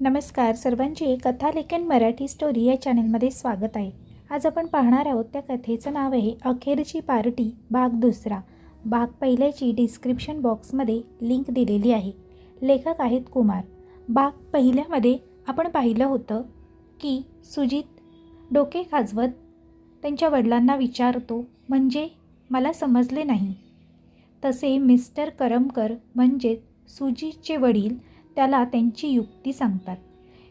नमस्कार. सर्वांचे कथालेखन मराठी स्टोरी या चॅनलमध्ये स्वागत आहे. आज आपण पाहणार आहोत त्या कथेचं नाव आहे अखेरची पार्टी भाग दुसरा. भाग पहिल्याची डिस्क्रिप्शन बॉक्समध्ये लिंक दिलेली आहे. लेखक आहेत कुमार. भाग पहिल्यामध्ये आपण पाहिलं होतं की सुजित डोके खाजवत त्यांच्या वडिलांना विचारतो म्हणजे मला समजले नाही. तसे मिस्टर करमकर म्हणजेच सुजितचे वडील त्याला त्यांची युक्ती सांगतात.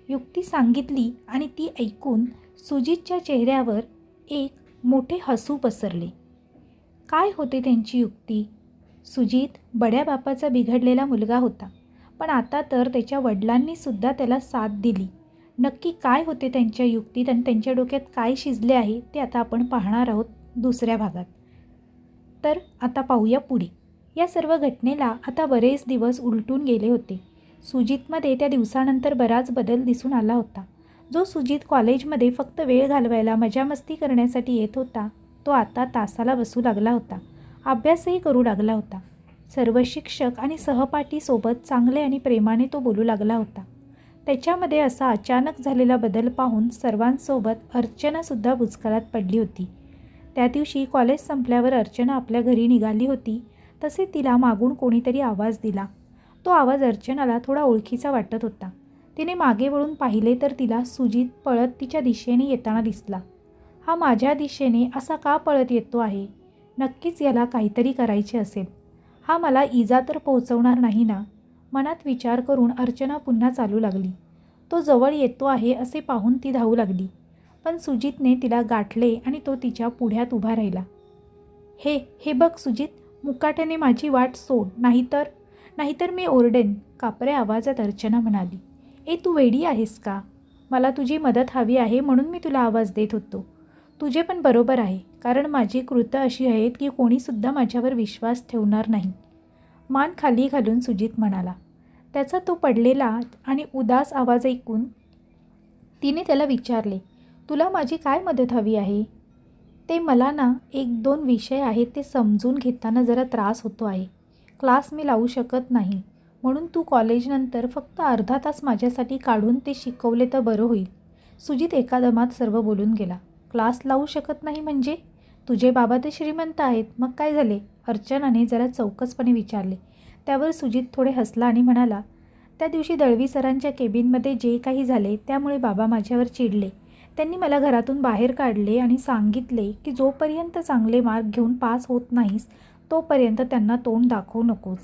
युक्ती सांगितली आणि ती ऐकून सुजितच्या चेहऱ्यावर एक मोठे हसू पसरले. काय होते त्यांची युक्ती? सुजित बड्या बापाचा बिघडलेला मुलगा होता पण आता तर त्याच्या वडिलांनीसुद्धा त्याला साथ दिली. नक्की काय होते त्यांच्या युक्तीत आणि त्यांच्या डोक्यात काय शिजले आहे ते आता आपण पाहणार आहोत दुसऱ्या भागात. तर आता पाहूया पुढे. या सर्व घटनेला आता बरेच दिवस उलटून गेले होते. सुजितमध्ये त्या दिवसानंतर बराच बदल दिसून आला होता. जो सुजित कॉलेजमध्ये फक्त वेळ घालवायला मजामस्ती करण्यासाठी येत होता तो आता तासाला बसू लागला होता. अभ्यासही करू लागला होता. सर्व शिक्षक आणि सहपाठीसोबत चांगले आणि प्रेमाने तो बोलू लागला होता. त्याच्यामध्ये असा अचानक झालेला बदल पाहून सर्वांसोबत अर्चनासुद्धा भुचकाळात पडली होती. त्या दिवशी कॉलेज संपल्यावर अर्चना आपल्या घरी निघाली होती तसे तिला मागून कोणीतरी आवाज दिला. तो आवाज अर्चनाला थोडा ओळखीचा वाटत होता. तिने मागे वळून पाहिले तर तिला सुजित पळत तिच्या दिशेने येताना दिसला. हा माझ्या दिशेने असा का पळत येतो आहे? नक्कीच याला काहीतरी करायचे असेल. हा मला इजा तर पोहोचवणार नाही ना? मनात विचार करून अर्चना पुन्हा चालू लागली. तो जवळ येतो आहे असे पाहून ती धावू लागली. पण सुजितने तिला गाठले आणि तो तिच्या पुढ्यात उभा राहिला. हे हे बघ सुजित मुकाट्याने माझी वाट सोड नाहीतर नाहीतर मी ओरडेन कापऱ्या आवाजात अर्चना म्हणाली. ए तू वेडी आहेस का? मला तुझी मदत हवी आहे म्हणून मी तुला आवाज देत होतो. तुझे पण बरोबर आहे कारण माझी कृतं अशी आहेत की कोणीसुद्धा माझ्यावर विश्वास ठेवणार नाही. मान खाली घालून सुजित म्हणाला. त्याचा तो पडलेला आणि उदास आवाज ऐकून तिने त्याला विचारले तुला माझी काय मदत हवी आहे? ते मला ना एक दोन विषय आहेत ते समजून घेताना जरा त्रास होतो आहे. क्लास मी लावू शकत नाही. म्हणून तू कॉलेजनंतर फक्त अर्धा तास माझ्यासाठी काढून ते शिकवले तर बरं होईल. सुजित एका दमात सर्व बोलून गेला. क्लास लावू शकत नाही म्हणजे? तुझे बाबा ते श्रीमंत आहेत. मग काय झाले? अर्चनाने जरा चौकसपणे विचारले. त्यावर सुजित थोडे हसला आणि म्हणाला त्या दिवशी दळवी सरांच्या केबिनमध्ये जे काही झाले त्यामुळे बाबा माझ्यावर चिडले. त्यांनी मला घरातून बाहेर काढले आणि सांगितले की जोपर्यंत चांगले मार्क घेऊन पास होत नाहीस तोपर्यंत त्यांना तोंड दाखवू नकोस.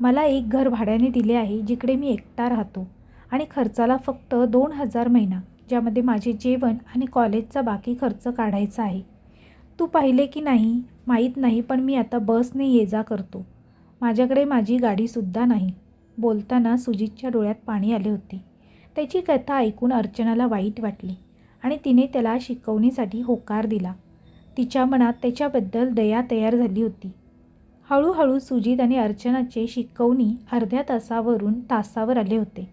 मला एक घर भाड्याने दिले आहे जिकडे मी एकटा राहतो. आणि खर्चाला फक्त दोन हजार महिना ज्यामध्ये माझे जेवण आणि कॉलेजचा बाकी खर्च काढायचा आहे. तू पाहिले की नाही माहीत नाही पण मी आता बसने ये जा करतो. माझ्याकडे माझी गाडीसुद्धा नाही. बोलताना सुजितच्या डोळ्यात पाणी आले होते. त्याची कथा ऐकून अर्चनाला वाईट वाटली आणि तिने त्याला शिकवणीसाठी होकार दिला. तिच्या मनात त्याच्याबद्दल दया तयार झाली होती. हळूहळू सुजित आणि अर्चनाचे शिकवणी अर्ध्या तासावरून तासावर आले होते.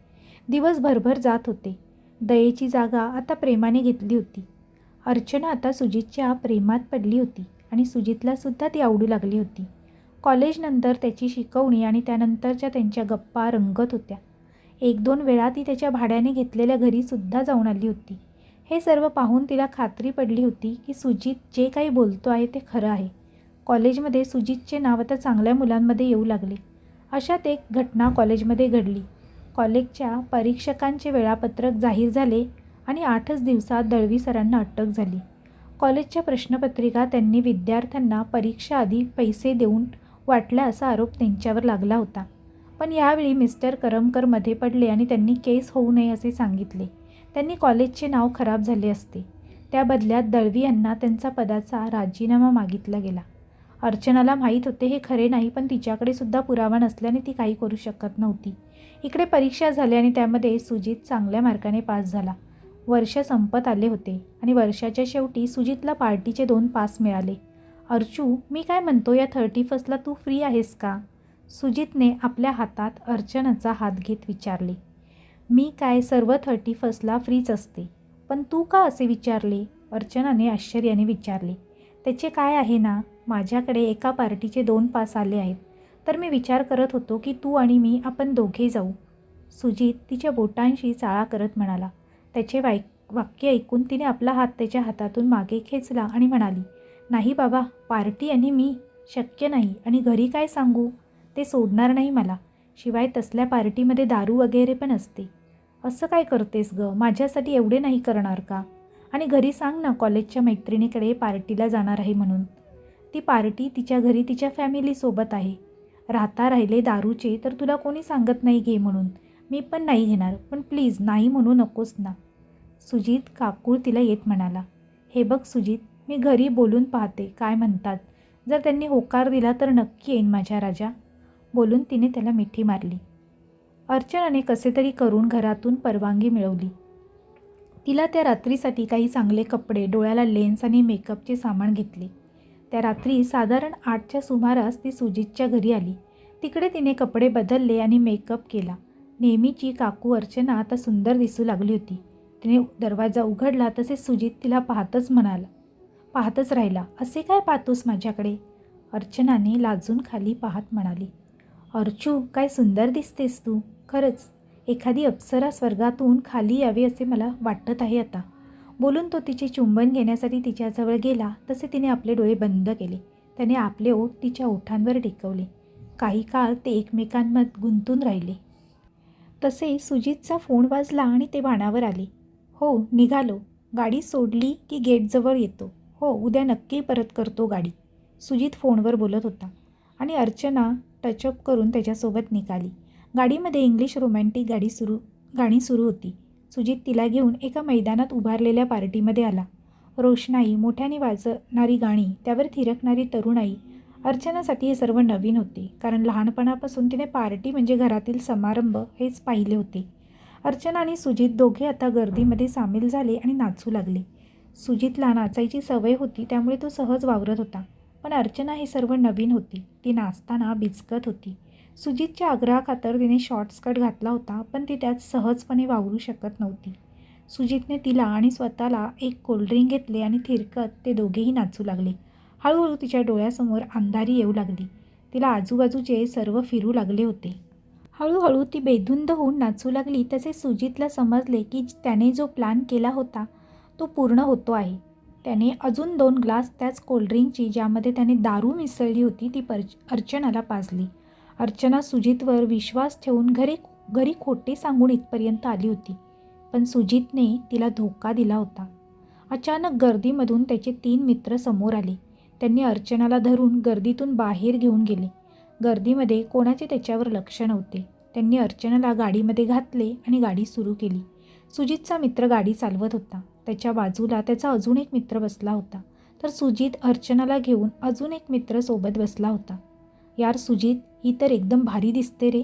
दिवस भरभर जात होते. दयेची जागा आता प्रेमाने घेतली होती. अर्चना आता सुजितच्या प्रेमात पडली होती आणि सुजितला सुद्धा ती आवडू लागली होती. कॉलेजनंतर त्याची शिकवणी आणि त्यानंतरच्या त्यांच्या गप्पा रंगत होत्या. एक दोन वेळा ती त्याच्या भाड्याने घेतलेल्या घरीसुद्धा जाऊन आली होती. हे सर्व पाहून तिला खात्री पडली होती की सुजित जे काही बोलतो आहे ते खरं आहे. कॉलेजमध्ये सुजितचे नाव आता चांगल्या मुलांमध्ये येऊ लागले. अशात एक घटना कॉलेजमध्ये घडली. कॉलेजच्या परीक्षकांचे वेळापत्रक जाहीर झाले आणि आठच दिवसात दळवी सरांना अटक झाली. कॉलेजच्या प्रश्नपत्रिका त्यांनी विद्यार्थ्यांना परीक्षा आधी पैसे देऊन वाटल्या असा आरोप त्यांच्यावर लागला होता. पण यावेळी मिस्टर करमकरमध्ये पडले आणि त्यांनी केस होऊ नये असे सांगितले. त्यांनी कॉलेजचे नाव खराब झाले असते. त्या बदल्यात दळवी यांना त्यांचा पदाचा राजीनामा मागितला गेला. अर्चनाला माहीत होते हे खरे नाही पण तिच्याकडे सुद्धा पुरावा नसल्याने ती काही करू शकत नव्हती. इकडे परीक्षा झाली आणि त्यामध्ये सुजित चांगल्या मार्काने पास झाला. वर्ष संपत आले होते आणि वर्षाच्या शेवटी सुजितला पार्टीचे दोन पास मिळाले. अर्चू मी काय म्हणतो या थर्टी फर्स्टला तू फ्री आहेस का? सुजितने आपल्या हातात अर्चनाचा हात घेत विचारले. मी काय सर्व थर्टी फर्स्टला फ्रीच असते पण तू का असे विचारले? अर्चनाने आश्चर्याने विचारले. त्याचे काय आहे ना? माझ्याकडे एका पार्टीचे दोन पास आले आहेत. तर मी विचार करत होतो की तू आणि मी आपण दोघे जाऊ. सुजित तिच्या बोटांशी चाळा करत म्हणाला. त्याचे वाई वाक्य ऐकून तिने आपला हात त्याच्या हातातून मागे खेचला आणि म्हणाली नाही बाबा पार्टी आणि मी शक्य नाही. आणि घरी काय सांगू? ते सोडणार नाही मला. शिवाय तसल्या पार्टीमध्ये दारू वगैरे पण असते. असं काय करतेस ग? माझ्यासाठी एवढे नाही करणार का? आणि घरी सांग ना कॉलेजच्या मैत्रिणीकडे पार्टीला जाणार आहे म्हणून. ती पार्टी तिच्या घरी तिच्या फॅमिलीसोबत आहे. राहता राहिले दारूचे तर तुला कोणी सांगत नाही घे म्हणून. मी पण नाही घेणार पण प्लीज नाही म्हणू नकोस ना. सुजित काकूळ तिला येत म्हणाला. हे बघ सुजित मी घरी बोलून पाहते काय म्हणतात. जर त्यांनी होकार दिला तर नक्की येईन माझ्या राजा. बोलून तिने त्याला मिठी मारली. अर्चनाने कसे तरी करून घरातून परवानगी मिळवली. तिला त्या रात्रीसाठी काही चांगले कपडे डोळ्याला लेन्स आणि मेकअपचे सामान घेतले. त्या रात्री साधारण आठच्या सुमारास ती सुजितच्या घरी आली. तिकडे तिने कपडे बदलले आणि मेकअप केला. नेहमीची काकू अर्चना आता सुंदर दिसू लागली होती. तिने दरवाजा उघडला तसे सुजित तिला पाहतच म्हणाला पाहतच राहिला. असे काय पाहतोस माझ्याकडे? अर्चनाने लाजून खाली पाहत म्हणाली अर्चू काय सुंदर दिसतेस तू. खरंच एखादी अप्सरा स्वर्गातून खाली यावी असे मला वाटत आहे आता. बोलून तो तिचे चुंबन घेण्यासाठी तिच्याजवळ गेला तसे तिने आपले डोळे बंद केले. त्याने आपले ओठ तिच्या ओठांवर टेकवले. काही काळ ते एकमेकांमध्ये गुंतून राहिले. तसे सुजितचा फोन वाजला आणि ते बाणावर आले. हो निघालो. गाडी सोडली की गेटजवळ येतो. हो उद्या नक्की परत करतो गाडी. सुजित फोनवर बोलत होता. आणि अर्चना टचअप करून त्याच्यासोबत निघाली. गाडीमध्ये इंग्लिश रोमॅन्टिक गाडी सुरू गाणी सुरू होती. सुजित तिला घेऊन एका मैदानात उभारलेल्या पार्टीमध्ये आला. रोषणाई मोठ्याने वाजणारी गाणी त्यावर थिरकणारी तरुणाई अर्चनासाठी हे सर्व नवीन होते. कारण लहानपणापासून तिने पार्टी म्हणजे घरातील समारंभ हेच पाहिले होते. अर्चना आणि सुजित दोघे आता गर्दीमध्ये सामील झाले आणि नाचू लागले. सुजितला नाचायची सवय होती त्यामुळे तो सहज वावरत होता. पण अर्चना हे सर्व नवीन होती. ती नाचताना बिचकत होती. सुजितच्या आग्रहाखातर तिने शॉर्ट स्कर्ट घातला होता पण ती त्यात सहजपणे वावरू शकत नव्हती. सुजितने तिला आणि स्वतःला एक कोल्ड्रिंक घेतले आणि थिरकत ते दोघेही नाचू लागले. हळूहळू तिच्या डोळ्यासमोर अंधारी येऊ लागली. तिला आजूबाजूचे सर्व फिरू लागले होते. हळूहळू ती बेधुंद होऊन नाचू लागली तसे सुजितला समजले की त्याने जो प्लॅन केला होता तो पूर्ण होतो आहे. त्याने अजून दोन ग्लास त्याच कोल्ड्रिंकची ज्यामध्ये त्याने दारू मिसळली होती ती पर अर्चनाला पाजली. अर्चना सुजितवर विश्वास ठेवून घरी घरी खोटे सांगून इथपर्यंत आली होती. पण सुजितने तिला धोका दिला होता. अचानक गर्दीमधून त्याचे तीन मित्र समोर आले. त्यांनी अर्चनाला धरून गर्दीतून बाहेर घेऊन गेले. गर्दीमध्ये कोणाचे त्याच्यावर लक्ष नव्हते. त्यांनी अर्चनाला गाडीमध्ये घातले आणि गाडी सुरू केली. सुजितचा मित्र गाडी चालवत होता. त्याच्या बाजूला त्याचा अजून एक मित्र बसला होता. तर सुजित अर्चनाला घेऊन अजून एक मित्र सोबत बसला होता. यार सुजित ही तर एकदम भारी दिसते रे.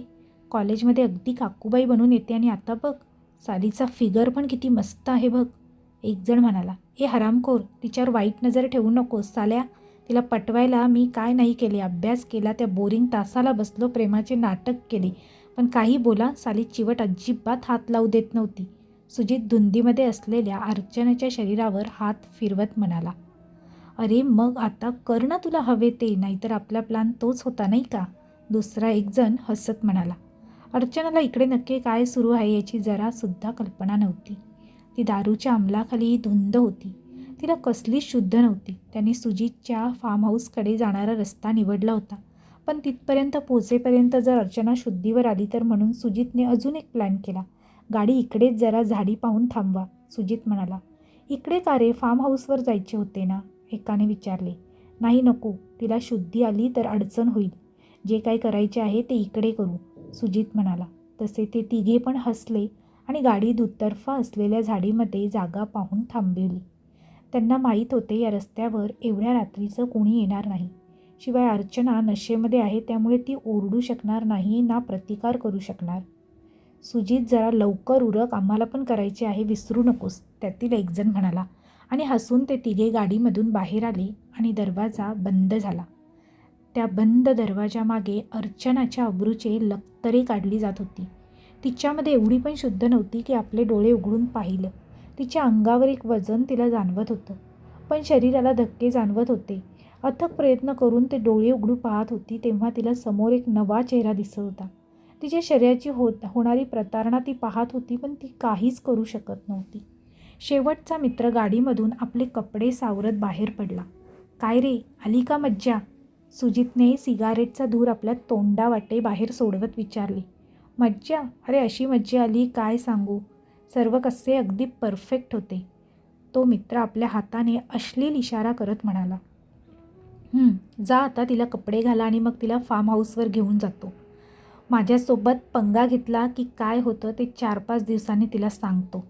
कॉलेजमध्ये अगदी काकूबाई बनून येते आणि आता बघ सालीचा फिगर पण किती मस्त आहे बघ. एकजण म्हणाला हे हरामखोर तिच्यावर वाईट नजर ठेवू नकोस. साल्या तिला पटवायला मी काय नाही केले. अभ्यास केला त्या बोरिंग तासाला बसलो प्रेमाचे नाटक केले. पण काही बोला साली चिवट अजिबात हात लावू देत नव्हती. सुजित धुंदीमध्ये असलेल्या अर्चनाच्या शरीरावर हात फिरवत म्हणाला अरे मग आता कर ना तुला हवे ते नाहीतर आपला प्लान तोच होता नाही का? दुसरा एक जण हसत म्हणाला. अर्चनाला इकडे नक्की काय सुरू आहे याची जरासुद्धा कल्पना नव्हती. ती दारूच्या अंमलाखाली धुंद होती. तिला कसलीच शुद्ध नव्हती. त्याने सुजितच्या फार्म हाऊसकडे जाणारा रस्ता निवडला होता. पण तिथपर्यंत पोचेपर्यंत जर अर्चना शुद्धीवर आली तर म्हणून सुजितने अजून एक प्लॅन केला. गाडी इकडेच जरा झाडी पाहून थांबवा सुजित म्हणाला. इकडे का रे? फार्म हाऊसवर जायचे होते ना? एकाने विचारले नाही नको तिला शुद्धी आली तर अडचण होईल. जे काय करायचे आहे ते इकडे करू. सुजित म्हणाला. तसे ते तिघे पण हसले आणि गाडी दुतर्फा असलेल्या झाडीमध्ये जागा पाहून थांबवली त्यांना माहीत होते या रस्त्यावर एवढ्या रात्रीचं कोणी येणार नाही. शिवाय अर्चना नशेमध्ये आहे त्यामुळे ती ओरडू शकणार नाही ना प्रतिकार करू शकणार. सुजित जरा लवकर उरक आम्हाला पण करायचे आहे विसरू नकोस त्यातील एकजण म्हणाला. आणि हसून ते तिघे गाडीमधून बाहेर आले आणि दरवाजा बंद झाला. त्या बंद दरवाजामागे अर्चनाच्या अब्रूचे लक्तरे काढली जात होती. तिच्यामध्ये एवढी पण शुद्ध नव्हती की आपले डोळे उघडून पाहिलं. तिच्या अंगावर एक वजन तिला जाणवत होतं. पण शरीराला धक्के जाणवत होते. अथक प्रयत्न करून ते डोळे उघडू पाहत होती तेव्हा तिला समोर एक नवा चेहरा दिसत होता. तिच्या शरीराची होत होणारी प्रतारणा ती पाहत होती पण ती काहीच करू शकत नव्हती. शेवटचा मित्र गाडीमधून आपले कपडे सावरत बाहेर पडला. काय रे आली का मज्जा? सुजितने सिगारेटचा धूर आपल्या तोंडावाटे बाहेर सोडवत विचारले. मज्जा? अरे अशी मज्जा आली काय सांगू? सर्व कसे अगदी परफेक्ट होते. तो मित्र आपल्या हाताने अश्लील इशारा करत म्हणाला. जा आता तिला कपडे घाला आणि मग तिला फार्म हाऊसवर घेऊन जातो. माझ्यासोबत पंगा घेतला की काय होतं ते चार पाच दिवसांनी तिला सांगतो.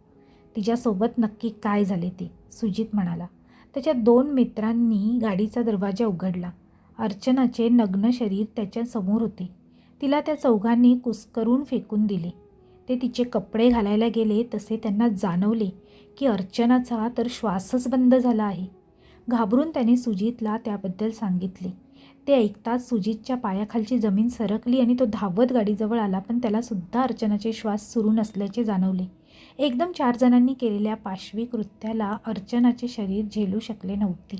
तिच्यासोबत नक्की काय झाले ते? सुजित म्हणाला. त्याच्या दोन मित्रांनी गाडीचा दरवाजा उघडला. अर्चनाचे नग्न शरीर त्याच्यासमोर होते. तिला त्या चौघांनी कुस्करून फेकून दिले. ते तिचे कपडे घालायला गेले तसे त्यांना जाणवले की अर्चनाचा तर श्वासच बंद झाला आहे. घाबरून त्याने सुजितला त्याबद्दल सांगितले. ते ऐकताच सुजितच्या पायाखालची जमीन सरकली आणि तो धावत गाडीजवळ आला पण त्यालासुद्धा अर्चनाचे श्वास सुरू नसल्याचे जाणवले. एकदम चार जणांनी केलेल्या पाशवी कृत्याला अर्चनाचे शरीर झेलू शकले नव्हते.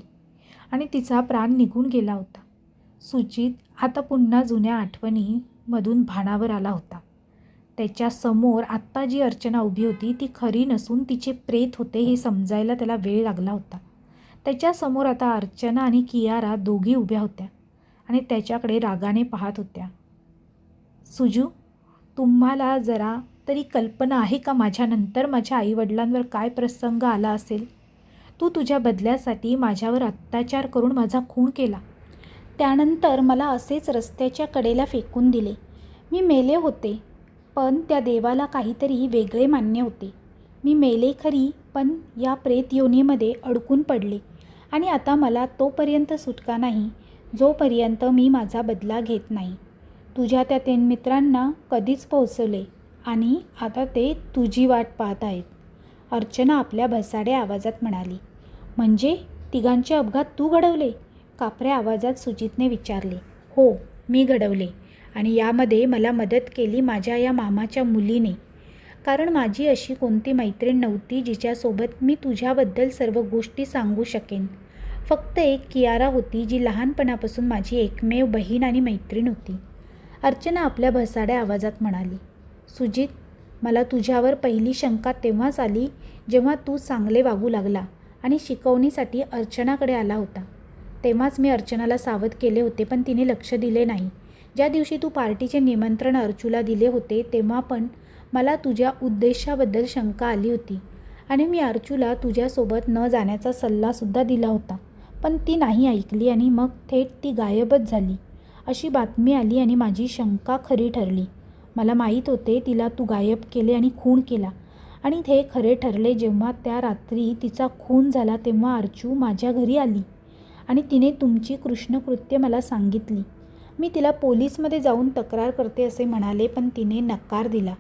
आणि तिचा प्राण निघून गेला होता. सुचित आता पुन्हा जुन्या आठवणीमधून भाणावर आला होता. त्याच्यासमोर आत्ता जी अर्चना उभी होती ती खरी नसून तिचे प्रेत होते हे समजायला त्याला वेळ लागला होता. त्याच्यासमोर आता अर्चना आणि कियारा दोघी उभ्या होत्या आणि त्याच्याकडे रागाने पाहत होत्या. सुजू तुम्हाला जरा तरी कल्पना आहे का माझ्यानंतर माझ्या आईवडिलांवर काय प्रसंग आला असेल? तू तुझ्या बदल्यासाठी माझ्यावर अत्याचार करून माझा खून केला. त्यानंतर मला असेच रस्त्याच्या कडेला फेकून दिले. मी मेले होते पण त्या देवाला काहीतरी वेगळे मान्य होते. मी मेले खरी पण या प्रेत योनीमध्ये अडकून पडले. आणि आता मला तोपर्यंत सुटका नाही जोपर्यंत मी माझा बदला घेत नाही. तुझ्या त्या तीन मित्रांना कधीच पोहोचवले. आणि आता ते तुझी वाट पाहत आहेत. अर्चना आपल्या भसाड्या आवाजात म्हणाली म्हणजे तिघांचे अपघात तू घडवले? कापऱ्या आवाजात सुजितने विचारले हो मी घडवले आणि यामध्ये मला मदत केली माझ्या या मामाच्या मुलीने. कारण माझी अशी कोणती मैत्रीण नव्हती जिच्यासोबत मी तुझ्याबद्दल सर्व गोष्टी सांगू शकेन. फक्त एक कियारा होती जी लहानपणापासून माझी एकमेव बहीण आणि मैत्रीण होती. अर्चना आपल्या भसाड्या आवाजात म्हणाली सुजित मला तुझ्यावर पहिली शंका तेव्हाच आली जेव्हा तू चांगले वागू लागला आणि शिकवणीसाठी अर्चनाकडे आला होता. तेव्हाच मी अर्चनाला सावध केले होते पण तिने लक्ष दिले नाही. ज्या दिवशी तू पार्टीचे निमंत्रण अर्चूला दिले होते तेव्हा पण मला तुझ्या उद्देशाबद्दल शंका आली होती आणि मी अर्चूला तुझ्यासोबत न जाण्याचा सल्लासुद्धा दिला होता. पण ती नाही ऐकली आणि मग थेट ती गायबच झाली. अशी बातमी आली आणि माझी शंका खरी ठरली. मला माहीत होते तिला तू गायब केले आणि खून केला. आणि ते खरे ठरले जेव्हा त्या रात्री तिचा खून झाला तेव्हा अर्चू माझ्या घरी आली आणि तिने तुमची कृष्णकृत्य मला सांगितली. मी तिला पोलीसमध्ये जाऊन तक्रार करते असे म्हणाले पण तिने नकार दिला.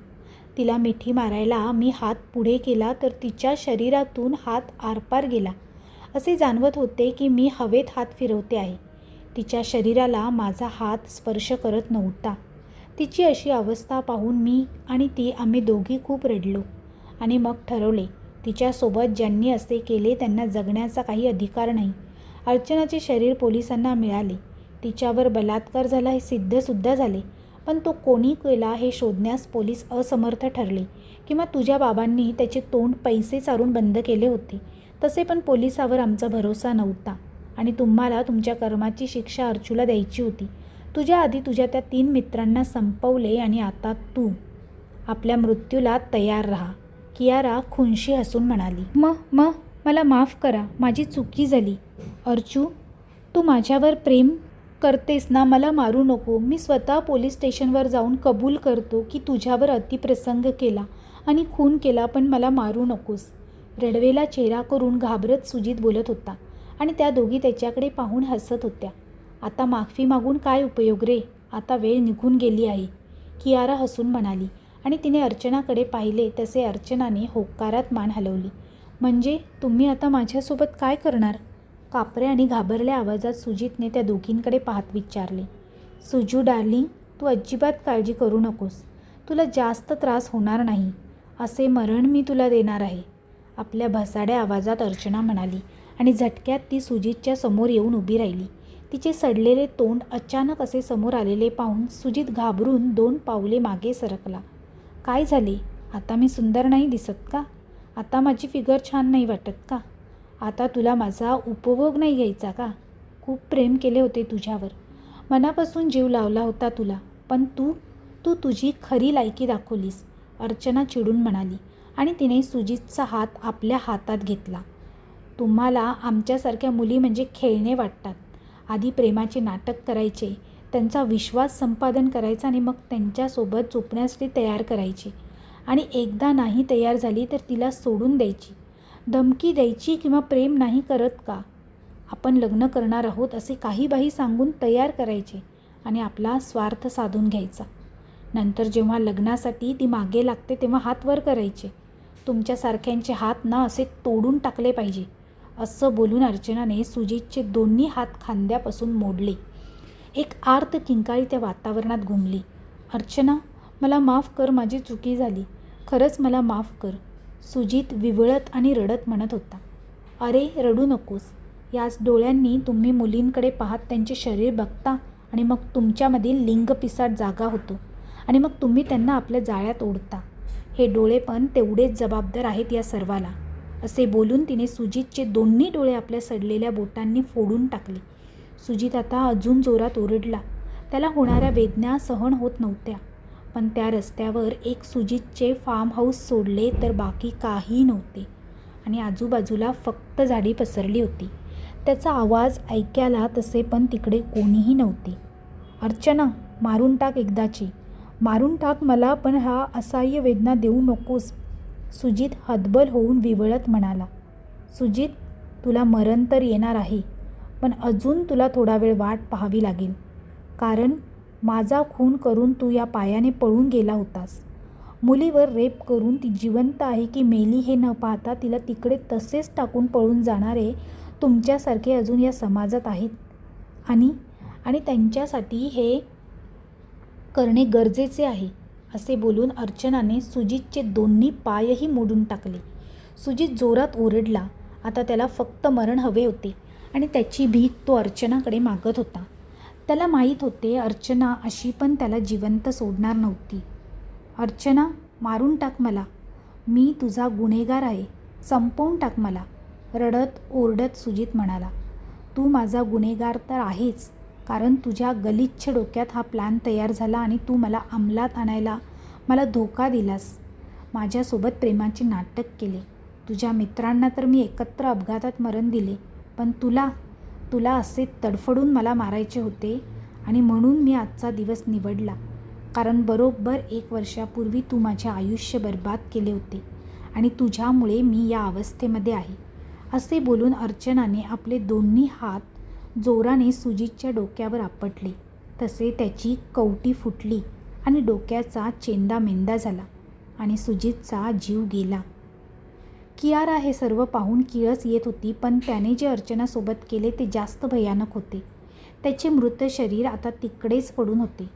तिला मिठी मारायला मी हात पुढे केला तर तिच्या शरीरातून हात आरपार गेला. असे जाणवत होते की मी हवेत हात फिरवते आहे. तिच्या शरीराला माझा हात स्पर्श करत नव्हता. तिची अशी अवस्था पाहून मी आणि ती आम्ही दोघी खूप रडलो आणि मग ठरवले तिच्यासोबत ज्यांनी असे केले त्यांना जगण्याचा काही अधिकार नाही. अर्चनाचे शरीर पोलिसांना मिळाले. तिच्यावर बलात्कार झाला हे सिद्धसुद्धा झाले पण तो कोणी केला हे शोधण्यास पोलीस असमर्थ ठरले किंवा तुझ्या बाबांनी त्याचे तोंड पैसे चारून बंद केले होते. तसे पण पोलिसावर आमचा भरोसा नव्हता आणि तुम्हाला तुमच्या कर्माची शिक्षा अर्चूला द्यायची होती. तुझ्या आधी तुझ्या त्या तीन मित्रांना संपवले आणि आता तू आपल्या मृत्यूला तयार राहा. कियारा खुनशी हसून म्हणाली म म मला माफ करा माझी चुकी झाली. अर्चू तू माझ्यावर प्रेम करतेस ना मला मारू नको. मी स्वतः पोलीस स्टेशनवर जाऊन कबूल करतो की तुझ्यावर अतिप्रसंग केला आणि खून केला पण मला मारू नकोस. रडवेला चेहरा करून घाबरत सुजित बोलत होता आणि त्या दोघी त्याच्याकडे पाहून हसत होत्या. आता माफी मागून काय उपयोग रे? आता वेळ निघून गेली आहे. कियारा हसून म्हणाली. आणि तिने अर्चनाकडे पाहिले तसे अर्चनाने होकारात मान हलवली. म्हणजे तुम्ही आता माझ्यासोबत काय करणार? कापऱ्या आणि घाबरल्या आवाजात सुजितने त्या दोघींकडे पाहत विचारले. सुजू डार्लिंग तू अजिबात काळजी करू नकोस. तुला जास्त त्रास होणार नाही. असे मरण मी तुला देणार आहे. आपल्या भसाड्या आवाजात अर्चना म्हणाली आणि झटक्यात ती सुजितच्या समोर येऊन उभी राहिली. तिचे सडलेले तोंड अचानक असे समोर आलेले पाहून सुजित घाबरून दोन पावले मागे सरकला. काय झाले? आता मी सुंदर नाही दिसत का? आता माझी फिगर छान नाही वाटत का? आता तुला माझा उपभोग नाही घ्यायचा का? खूप प्रेम केले होते तुझ्यावर. मनापासून जीव लावला होता तुला. पण तू तू तुझी खरी लायकी दाखवलीस अर्चना चिडून म्हणाली आणि तिने सुजितचा हात आपल्या हातात घेतला. तुम्हाला आमच्यासारख्या मुली म्हणजे खेळणे वाटतात. आधी प्रेमाचे नाटक करायचे त्यांचा विश्वास संपादन करायचा आणि मग त्यांच्यासोबत झोपण्यासाठी तयार करायचे. आणि एकदा नाही तयार झाली तर तिला सोडून द्यायची. धमकी द्यायची किंवा प्रेम नाही करत का? आपण लग्न करणार आहोत असे काही बाही सांगून तयार करायचे आणि आपला स्वार्थ साधून घ्यायचा. नंतर जेव्हा लग्नासाठी ती मागे लागते तेव्हा हात वर करायचे. तुमच्यासारख्यांचे हात ना असे तोडून टाकले पाहिजे. असं बोलून अर्चनाने सुजितचे दोन्ही हात खांद्यापासून मोडले. एक आर्त किंकाळी त्या वातावरणात घुमली. अर्चना मला माफ कर माझी चुकी झाली. खरंच मला माफ कर सुजित विवळत आणि रडत म्हणत होता. अरे रडू नकोस. याच डोळ्यांनी तुम्ही मुलींकडे पाहत त्यांचे शरीर बघता आणि मग तुमच्यामधील लिंग पिसाट जागा होतो आणि मग तुम्ही त्यांना आपल्या जाळ्यात ओढता. हे डोळे पण तेवढेच जबाबदार आहेत या सर्वाला. असे बोलून तिने सुजितचे दोन्ही डोळे आपल्या सडलेल्या बोटांनी फोडून टाकले. सुजित आता अजून जोरात ओरडला. त्याला होणाऱ्या वेदना सहन होत नव्हत्या. पण त्या रस्त्यावर एक सुजितचे फार्म हाऊस सोडले तर बाकी काही नव्हते. आणि आजूबाजूला फक्त झाडी पसरली होती. त्याचा आवाज ऐकायला तसे पण तिकडे कोणीही नव्हते. अर्चना मारून टाक एकदाची. मारून टाक मला पण हा असह्य वेदना देऊ नकोस. सुजित हतबल होऊन विवळत म्हणाला सुजित तुला मरण तर येणार आहे पण अजून तुला थोडा वेळ वाट पाहावी लागेल. कारण माझा खून करून तू या पायाने पळून गेला होतास. मुलीवर रेप करून ती जिवंत आहे की मेली हे न पाहता तिला तिकडे तसेच टाकून पळून जाणारे तुमच्यासारखे अजून या समाजात आहेत. आणि आणि त्यांच्यासाठी हे करणे गरजेचे आहे. असे बोलून अर्चनाने सुजितचे दोन्ही पायही मोडून टाकले. सुजित जोरात ओरडला. आता त्याला फक्त मरण हवे होते आणि त्याची भीक तो अर्चनाकडे मागत होता. त्याला माहीत होते अर्चना अशी पण त्याला जिवंत सोडणार नव्हती. अर्चना मारून टाक मला. मी तुझा गुन्हेगार आहे. संपवून टाक मला. रडत ओरडत सुजित म्हणाला. तू माझा गुन्हेगार तर आहेच कारण तुझ्या गलिच्छ डोक्यात हा प्लॅन तयार झाला आणि तू मला अंमलात आणायला मला धोका दिलास. माझ्यासोबत प्रेमाचे नाटक केले. तुझ्या मित्रांना तर मी एकत्र अपघातात मरण दिले पण तुला तुला असे तडफडून मला मारायचे होते आणि म्हणून मी आजचा दिवस निवडला. कारण बरोबर एक वर्षापूर्वी तू माझे आयुष्य बर्बाद केले होते आणि तुझ्यामुळे मी या अवस्थेमध्ये आहे. असे बोलून अर्चनाने आपले दोन्ही हात जोराने सुजितच्या डोक्यावर आपटले. तसे त्याची कवटी फुटली आणि डोक्याचा चेंदा मेंदा झाला आणि सुजितचा जीव गेला. कियारा हे सर्व पाहून किळस येत होती पण त्याने जे अर्चनासोबत केले ते जास्त भयानक होते. त्याचे मृत शरीर आता तिकडेच पडून होते.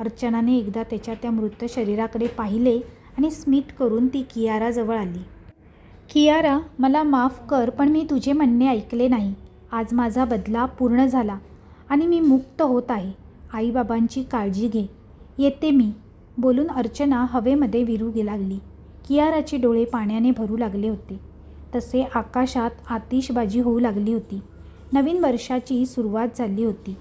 अर्चनाने एकदा त्याच्या त्या मृत शरीराकडे पाहिले आणि स्मित करून ती कियाराजवळ आली. कियारा मला माफ कर पण मी तुझे म्हणणे ऐकले नाही. आज माझा बदला पूर्ण झाला आणि मी मुक्त होत आहे. आईबाबांची काळजी घे. येते मी. बोलून अर्चना हवेमध्ये विरू लागली. कियाराचे डोळे पाण्याने भरू लागले होते. तसे आकाशात आतिषबाजी होऊ लागली होती. नवीन वर्षाची सुरुवात झाली होती.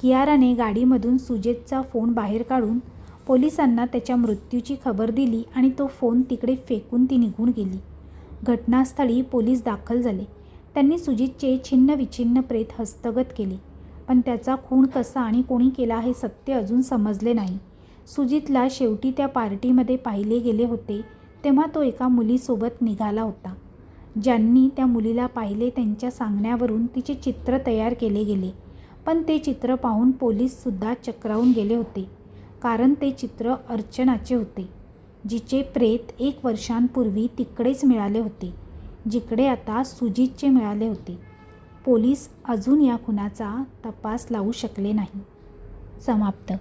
कियाराने गाडीमधून सुजेतचा फोन बाहेर काढून पोलिसांना त्याच्या मृत्यूची खबर दिली आणि तो फोन तिकडे फेकून ती निघून गेली. घटनास्थळी पोलीस दाखल झाले. त्यांनी सुजितचे छिन्न विछिन्न प्रेत हस्तगत केले. पण त्याचा खून कसा आणि कोणी केला हे सत्य अजून समजले नाही. सुजितला शेवटी त्या पार्टीमध्ये पाहिले गेले होते तेव्हा तो एका मुलीसोबत निघाला होता. ज्यांनी त्या मुलीला पाहिले त्यांच्या सांगण्यावरून तिचे चित्र तयार केले गेले. पण ते चित्र पाहून पोलीससुद्धा चक्रावून गेले होते कारण ते चित्र अर्चनाचे होते जिचे प्रेत एक वर्षांपूर्वी तिकडेच मिळाले होते. जिकडे आता सुजितचे मिळाले होते. पोलीस अजून या खुनाचा तपास लावू शकले नाही. समाप्त.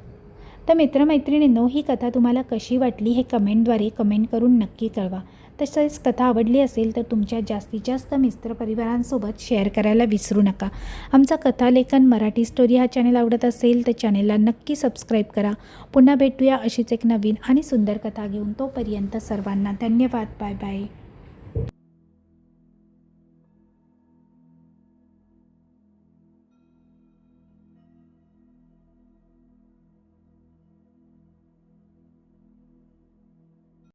तर मित्रमैत्रिणींनो ही कथा तुम्हाला कशी वाटली हे कमेंटद्वारे कमेंट करून नक्की कळवा. तसेच कथा आवडली असेल तर तुमच्या जास्तीत जास्त मित्रपरिवारांसोबत शेअर करायला विसरू नका. आमचा कथालेखन मराठी स्टोरी हा चॅनल आवडत असेल तर चॅनलला नक्की सबस्क्राईब करा. पुन्हा भेटूया अशीच एक नवीन आणि सुंदर कथा घेऊन तोपर्यंत सर्वांना धन्यवाद. Bye bye.